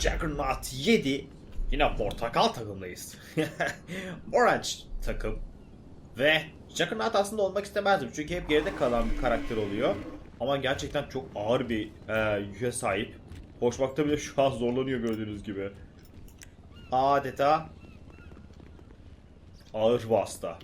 Juggernaut 7 yine portakal takımdayız. Orange takım ve Juggernaut aslında olmak istemezdim çünkü hep geride kalan bir karakter oluyor. Ama gerçekten çok ağır bir e, yüze sahip. Koşmakta bile şu an zorlanıyor gördüğünüz gibi. Adeta ağır vasıta.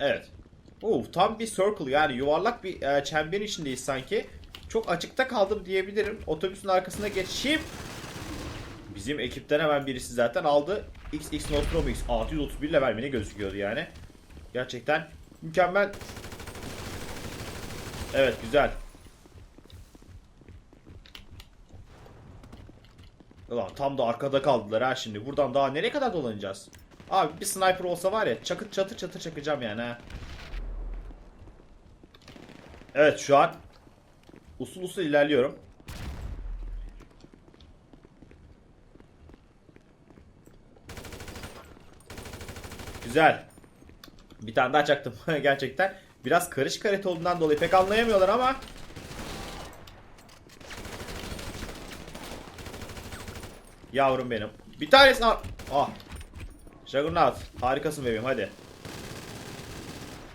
Evet. Uf, tam bir circle yani yuvarlak bir e, çemberin içindeyiz sanki. Çok açıkta kaldım diyebilirim. Otobüsün arkasına geçeyim. Bizim ekipten hemen birisi zaten aldı. XX Nostromo X 631 level mi gözüküyordu yani. Gerçekten mükemmel. Evet güzel. Ulan tam da arkada kaldılar ha şimdi. Buradan daha nereye kadar dolanacağız? Abi bir sniper olsa var ya çakır çatır çatır çakacağım yani ha. Evet şu an usul usul ilerliyorum. Güzel. Bir tane daha çaktım gerçekten. Biraz karışık harita olduğundan dolayı pek anlayamıyorlar ama Yavrum benim. Bir tanesini al. Ah. Juggernaut. Harikasın bebeğim hadi.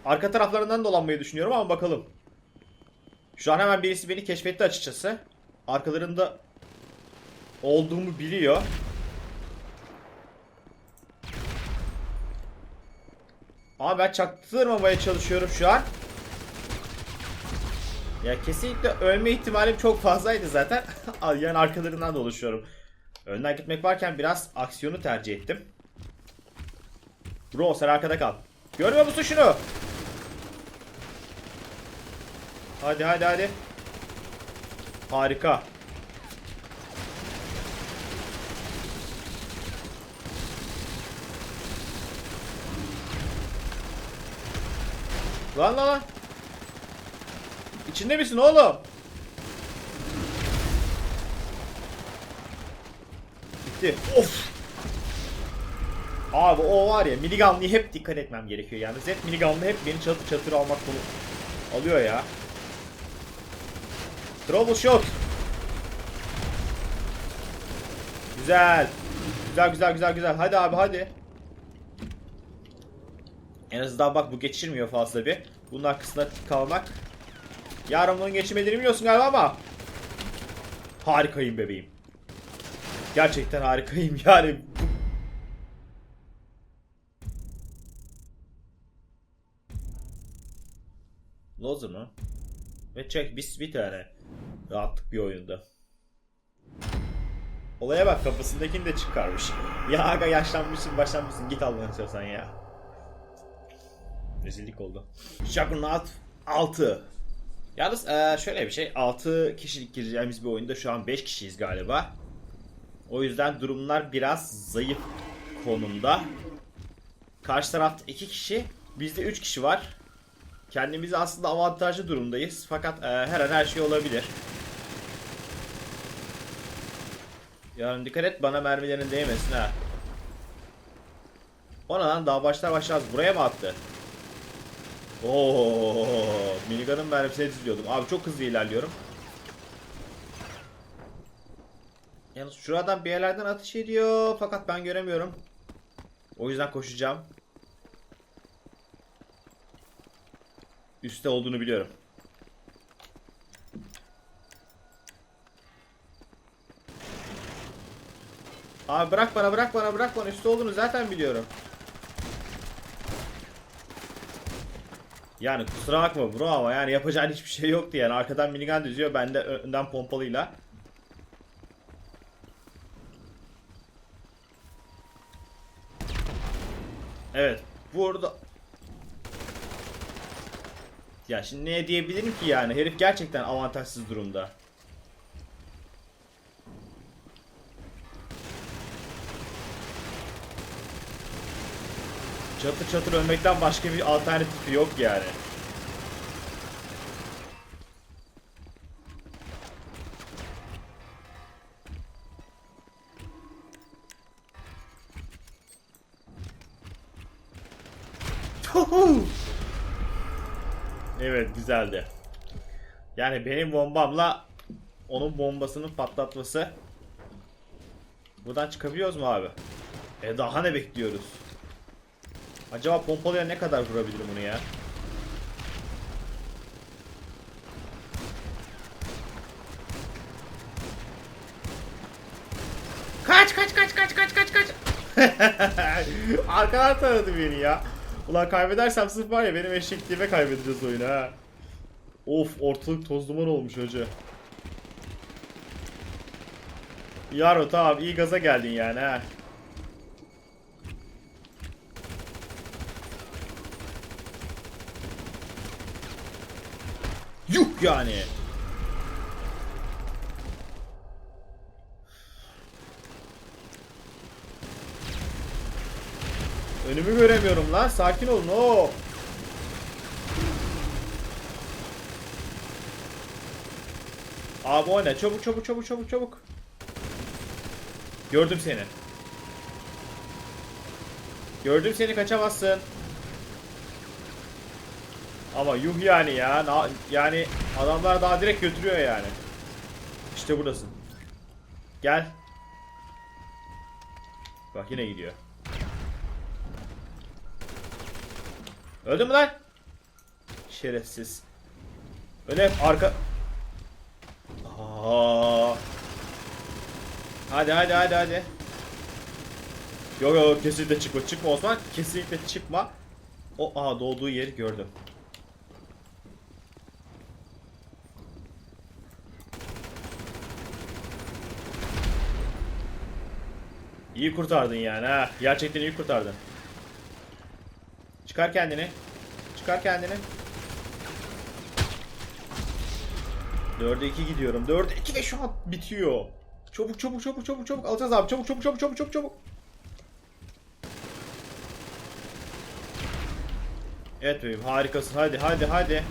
Arka taraflarından dolanmayı düşünüyorum ama bakalım. Şu an hemen birisi beni keşfetti açıkçası. Arkalarında olduğumu biliyor. Ama ben çaktırmamaya çalışıyorum şu an. Ya kesinlikle ölme ihtimalim çok fazlaydı zaten. yani arkalarından dolaşıyorum. Önden gitmek varken biraz aksiyonu tercih ettim. Bro sen arkada kal. Görmüyor musun şunu? Hadi hadi hadi. Harika. Lan lan lan. İçinde misin oğlum? Gitti. Of. Abi o var ya minigun'lıya hep dikkat etmem gerekiyor yani. Hep minigun'lı hep beni çatır çatır almak konu alıyor ya. Troubleshot. Güzel. Güzel güzel güzel güzel. Hadi abi hadi. En azından bak bu geçirmiyor fazla bir. Bunun arkasında kalmak. Yarın bunun geçirmediğini biliyorsun galiba ama. Harikayım bebeğim. Gerçekten harikayım yani. Lozer mı? Ve çek bir, bir tane. Rahatlık bir oyunda. Olaya bak kafasındakini de çıkarmış. Ya aga yaşlanmışsın başlanmışsın git Allah'ını istiyorsan ya. Rezillik oldu. Juggernaut 6. Yalnız eee, şöyle bir şey 6 kişilik gireceğimiz bir oyunda şu an 5 kişiyiz galiba. O yüzden durumlar biraz zayıf konumda. Karşı tarafta 2 kişi, bizde 3 kişi var. Kendimizi aslında avantajlı durumdayız. Fakat e, her an her şey olabilir. Yarın dikkat et bana mermilerin değmesin ha. Ona lan daha başlar başlamaz buraya mı attı? Oo, minigun'ın mermisini diziyordum. Abi çok hızlı ilerliyorum. Yalnız şuradan bir yerlerden atış ediyor fakat ben göremiyorum. O yüzden koşacağım. Üste olduğunu biliyorum. Abi bırak bana bırak bana bırak bana üstte olduğunu zaten biliyorum. Yani kusura bakma bro ama yani yapacağın hiçbir şey yoktu yani arkadan minigun düzüyor ben de önden pompalıyla. Evet burada ya şimdi ne diyebilirim ki yani? Herif gerçekten avantajsız durumda. Çatır çatır ölmekten başka bir alternatifi yok yani. Evet güzeldi. Yani benim bombamla onun bombasını patlatması Buradan çıkabiliyoruz mu abi? E daha ne bekliyoruz? Acaba pompalıya ne kadar vurabilirim bunu ya? Kaç kaç kaç kaç kaç kaç kaç. Arkadan tanıdı beni ya. Ulan kaybedersem sırf var ya benim eşekliğime kaybedeceğiz oyunu ha. Of ortalık toz duman olmuş hoca. Yaro tamam iyi gaza geldin yani ha. Yuh yani. Önümü göremiyorum lan. Sakin olun. Oo. Abi o ne? Çabuk çabuk çabuk çabuk çabuk. Gördüm seni. Gördüm seni kaçamazsın. Ama yuh yani ya. Na- yani adamlar daha direkt götürüyor yani. İşte buradasın. Gel. Bak yine gidiyor. Öldün mü lan? Şerefsiz. Öyle arka... Aa. Hadi hadi hadi hadi. Yok yok kesinlikle çıkma. Çıkma Osman. Kesinlikle çıkma. O aa doğduğu yeri gördüm. İyi kurtardın yani ha. Gerçekten iyi kurtardın. Çıkar kendini. Çıkar kendini. 4'e 2 gidiyorum. 4'e 2 ve şu an bitiyor. Çabuk çabuk çabuk çabuk çabuk alacağız abi. Çabuk çabuk çabuk çabuk çabuk çabuk. Evet bebeğim harikasın. Hadi hadi hadi.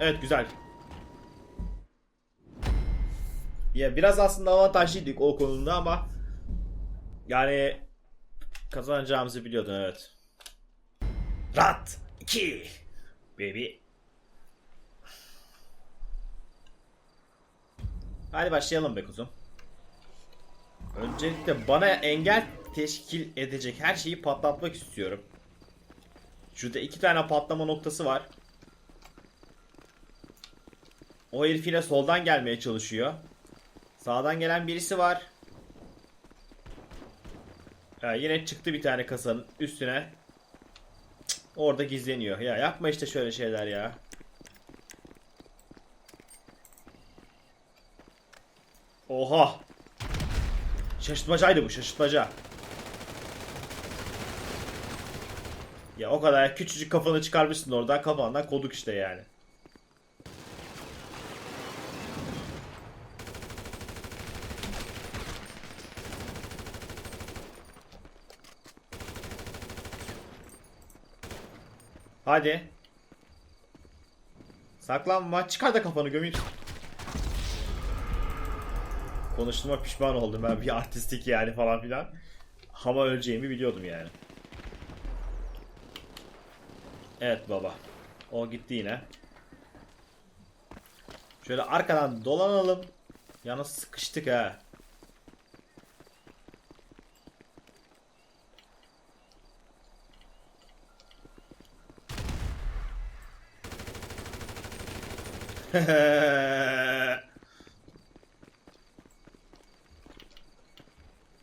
Evet güzel. Ya biraz aslında avantajlıydık o konuda ama yani kazanacağımızı biliyordun evet. Rat 2 baby. Hadi başlayalım be kuzum. Öncelikle bana engel teşkil edecek her şeyi patlatmak istiyorum. Şurada iki tane patlama noktası var. O herif yine soldan gelmeye çalışıyor. Sağdan gelen birisi var. Ha, yine çıktı bir tane kasanın üstüne. Cık, Orada gizleniyor. Ya yapma işte şöyle şeyler ya. Oha. Şaşırtmacaydı bu şaşırtmaca. Ya o kadar küçücük kafanı çıkarmışsın oradan kafandan koduk işte yani. Hadi. Saklanma. Çıkar da kafanı gömeyim. Konuştuğuma pişman oldum ben. Bir artistik yani falan filan. Ama öleceğimi biliyordum yani. Evet baba. O gitti yine. Şöyle arkadan dolanalım. Yalnız sıkıştık ha.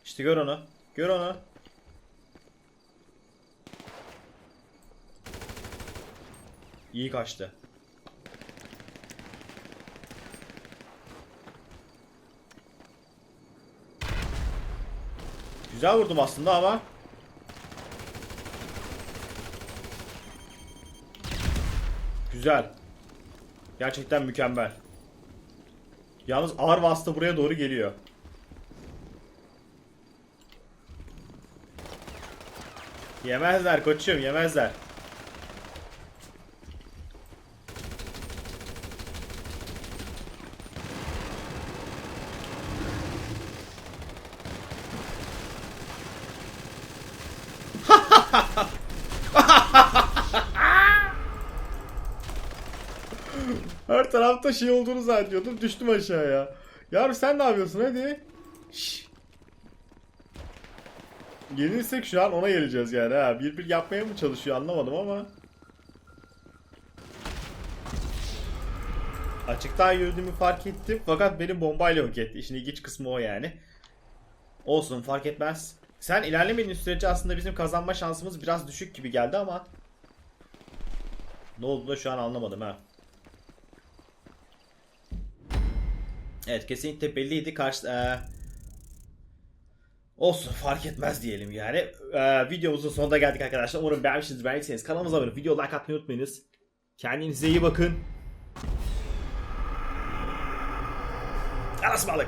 işte gör onu. Gör onu. İyi kaçtı. Güzel vurdum aslında ama. Güzel. Gerçekten mükemmel. Yalnız ağır vasıta buraya doğru geliyor. Yemezler koçum yemezler. Her tarafta şey olduğunu zannediyordum. Düştüm aşağıya. Yavrum sen ne yapıyorsun hadi. Şşş. Yenilirsek şu an ona geleceğiz yani ha. Bir bir yapmaya mı çalışıyor anlamadım ama. Açıktan yürüdüğümü fark ettim fakat beni bombayla yok etti. İşin ilginç kısmı o yani. Olsun fark etmez. Sen ilerlemediğin sürece aslında bizim kazanma şansımız biraz düşük gibi geldi ama ne oldu da şu an anlamadım ha. Evet kesinlikle belliydi. Karşı, eee, olsun fark etmez diyelim yani. Eee, videomuzun sonuna geldik arkadaşlar. Umarım beğenmişsiniz. Beğendiyseniz kanalımıza abone video like atmayı unutmayınız. Kendinize iyi bakın. Arası balık.